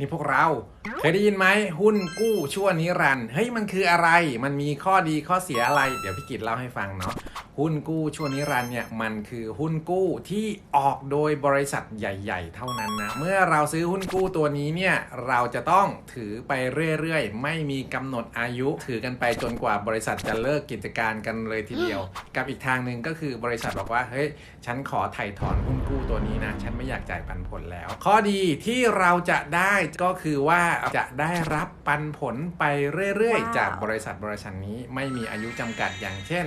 นี่พวกเรา เคยได้ยินไหมหุ้นกู้ชั่วนิรันด์เฮ้ยมันคืออะไร มันมีข้อดีข้อเสียอะไร เดี๋ยวพี่กิตเล่าให้ฟังเนาะ หุ้นกู้ช่วงนิรันเนี่ยมันคือหุ้นกู้ที่ออกโดยบริษัทใหญ่ ๆ เท่านั้นนะ เมื่อเราซื้อหุ้นกู้ตัวนี้เนี่ยเราจะต้องถือไปเรื่อยๆ ไม่มีกำหนดอายุ ถือกันไปจนกว่าบริษัทจะเลิกกิจการกันเลยทีเดียว กับอีกทางหนึ่งก็คือบริษัทบอกว่าเฮ้ยฉันขอถ่ายถอนหุ้นกู้ตัวนี้นะฉันไม่อยากจ่ายปันผลแล้ว ข้อดีที่เราจะได้ก็คือว่าจะได้รับปันผลไปเรื่อยๆ จากบริษัทบริษัทนี้ไม่มีอายุจำกัดอย่างเช่น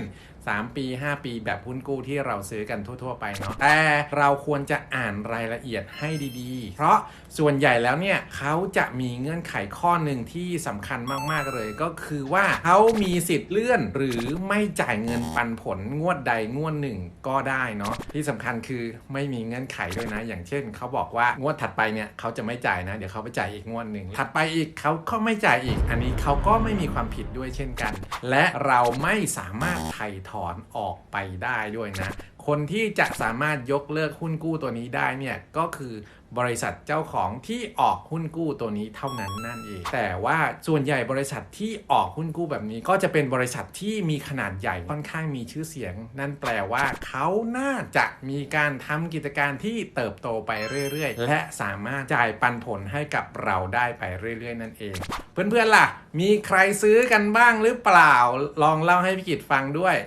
3 ปี 5 ปีแบบหุ้นกู้ที่เราซื้อกันทั่ว ๆ ไปเนาะแต่เราควรจะอ่านรายละเอียดให้ดีๆ เพราะส่วนใหญ่แล้วเนี่ยเขาจะมีเงื่อนไขข้อหนึ่งที่สำคัญมากๆเลยก็คือว่าเขามีสิทธิ์เลื่อน หรือไม่จ่ายเงินปันผลงวดใดงวดหนึ่งก็ได้เนาะที่สำคัญคือไม่มีเงื่อนไขด้วยนะ อย่างเช่นเขาบอกว่างวดถัดไปเนี่ยเขาจะไม่จ่ายนะเดี๋ยวเขาไปจ่ายอีกงวดหนึ่งถัดไปอีกเขาก็ไม่จ่ายอีก อันนี้เขาก็ไม่มีความผิดด้วยเช่นกัน และเราไม่สามารถไถ่ถอนออกไปได้ด้วยนะ คนที่จะสามารถยกเลิกหุ้นกู้ตัวนี้ได้เนี่ยก็คือบริษัทเจ้าของที่ออกหุ้นกู้ตัวนี้เท่านั้นนั่นเอง แต่ว่าส่วนใหญ่บริษัทที่ออกหุ้นกู้แบบนี้ ก็จะเป็นบริษัทที่มีขนาดใหญ่ค่อนข้างมีชื่อเสียง นั่นแปลว่าเขาน่าจะมีการทำกิจการที่เติบโตไปเรื่อยๆ และสามารถจ่ายปันผลให้กับเราได้ไปเรื่อยๆ นั่นเอง เพื่อนๆล่ะ มีใครซื้อกันบ้างหรือเปล่า ลองเล่าให้พี่กิตฟังด้วย